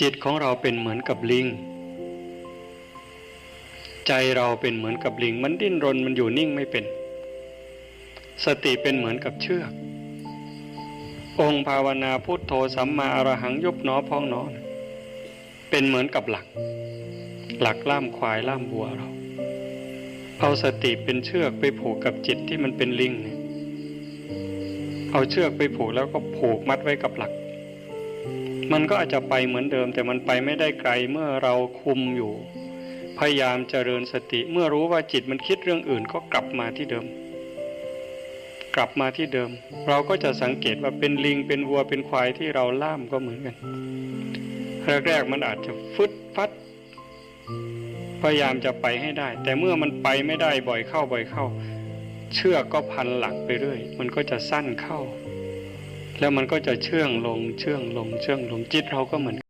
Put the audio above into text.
จิตของเราเป็นเหมือนกับลิง ใจเราเป็นเหมือนกับลิง มันดิ้นรนมันอยู่นิ่งไม่เป็น สติเป็นเหมือนกับเชือก องค์ภาวนาพุทโธสัมมาอรหังยุบหนอพองหนอนะเป็นเหมือนกับหลัก หลักล่ามควายล่ามบัวเรา เอาสติเป็นเชือกไปผูกกับจิตที่มันเป็นลิงเนี่ยเอาเชือกไปผูกแล้วก็ผูกมัดไว้กับหลัก มันก็อาจจะไปเหมือนเดิม แต่มันไปไม่ได้ไกลเมื่อเราคุมอยู่ พยายามเจริญสติเมื่อรู้ว่าจิตมันคิดเรื่องอื่นก็กลับมาที่เดิม กลับมาที่เดิม เราก็จะสังเกตว่าเป็นลิงเป็นวัวเป็นควายที่เราล่ามก็เหมือนกันแรกๆมันอาจจะฟึดฟัดพยายามจะไปให้ได้ แต่เมื่อมันไปไม่ได้บ่อยเข้าบ่อยเข้า เชือกก็พันหลักไปเรื่อย มันก็จะสั้นเข้า แล้วมันก็จะเชื่องลงเชื่องลงเชื่องลงจิตเราก็เหมือน